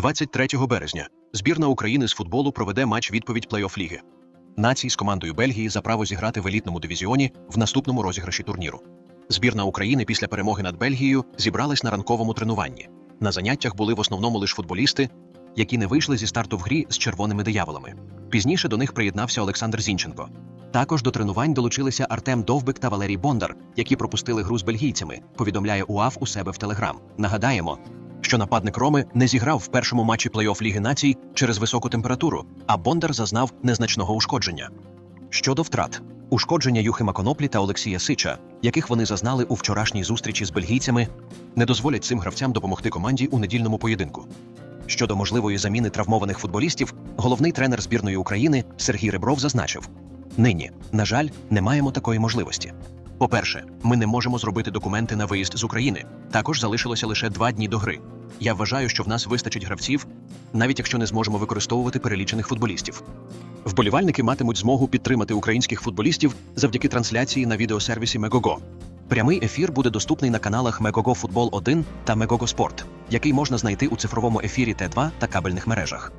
23 березня збірна України з футболу проведе матч відповідь плей-офф ліги. Націй з командою Бельгії за право зіграти в елітному дивізіоні в наступному розіграші турніру. Збірна України після перемоги над Бельгією зібралась на ранковому тренуванні. На заняттях були в основному лише футболісти, які не вийшли зі старту в грі з червоними дияволами. Пізніше до них приєднався Олександр Зінченко. Також до тренувань долучилися Артем Довбик та Валерій Бондар, які пропустили гру з бельгійцями. Повідомляє УАФ у себе в Телеграм. Нагадаємо, що нападник Роми не зіграв в першому матчі плей-офф Ліги націй через високу температуру, а Бондар зазнав незначного ушкодження. Щодо втрат, ушкодження Юхима Коноплі та Олексія Сича, яких вони зазнали у вчорашній зустрічі з бельгійцями, не дозволять цим гравцям допомогти команді у недільному поєдинку. Щодо можливої заміни травмованих футболістів, головний тренер збірної України Сергій Ребров зазначив: нині, на жаль, не маємо такої можливості. По-перше, ми не можемо зробити документи на виїзд з України. Також залишилося лише два дні до гри. Я вважаю, що в нас вистачить гравців, навіть якщо не зможемо використовувати перелічених футболістів. Вболівальники матимуть змогу підтримати українських футболістів завдяки трансляції на відеосервісі Мегого. Прямий ефір буде доступний на каналах Мегого Футбол 1 та Мегого Спорт, який можна знайти у цифровому ефірі Т2 та кабельних мережах.